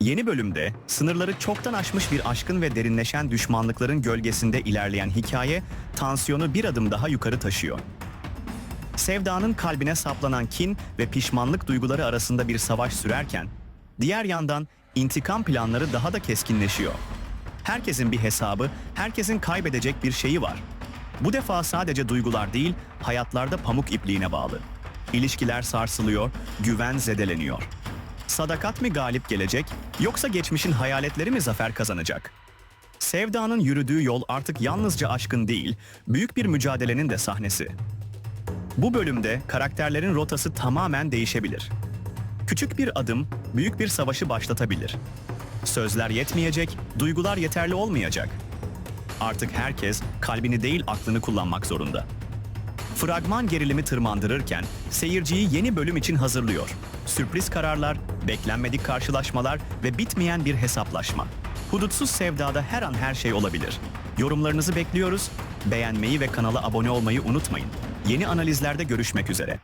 Yeni bölümde sınırları çoktan aşmış bir aşkın ve derinleşen düşmanlıkların gölgesinde ilerleyen hikaye tansiyonu bir adım daha yukarı taşıyor. Sevda'nın kalbine saplanan kin ve pişmanlık duyguları arasında bir savaş sürerken, diğer yandan intikam planları daha da keskinleşiyor. Herkesin bir hesabı, herkesin kaybedecek bir şeyi var. Bu defa sadece duygular değil, hayatlarda pamuk ipliğine bağlı. İlişkiler sarsılıyor, güven zedeleniyor. Sadakat mi galip gelecek, yoksa geçmişin hayaletleri mi zafer kazanacak? Sevda'nın yürüdüğü yol artık yalnızca aşkın değil, büyük bir mücadelenin de sahnesi. Bu bölümde karakterlerin rotası tamamen değişebilir. Küçük bir adım büyük bir savaşı başlatabilir. Sözler yetmeyecek, duygular yeterli olmayacak. Artık herkes kalbini değil aklını kullanmak zorunda. Fragman gerilimi tırmandırırken seyirciyi yeni bölüm için hazırlıyor. Sürpriz kararlar, beklenmedik karşılaşmalar ve bitmeyen bir hesaplaşma. Hudutsuz sevdada her an her şey olabilir. Yorumlarınızı bekliyoruz. Beğenmeyi ve kanala abone olmayı unutmayın. Yeni analizlerde görüşmek üzere.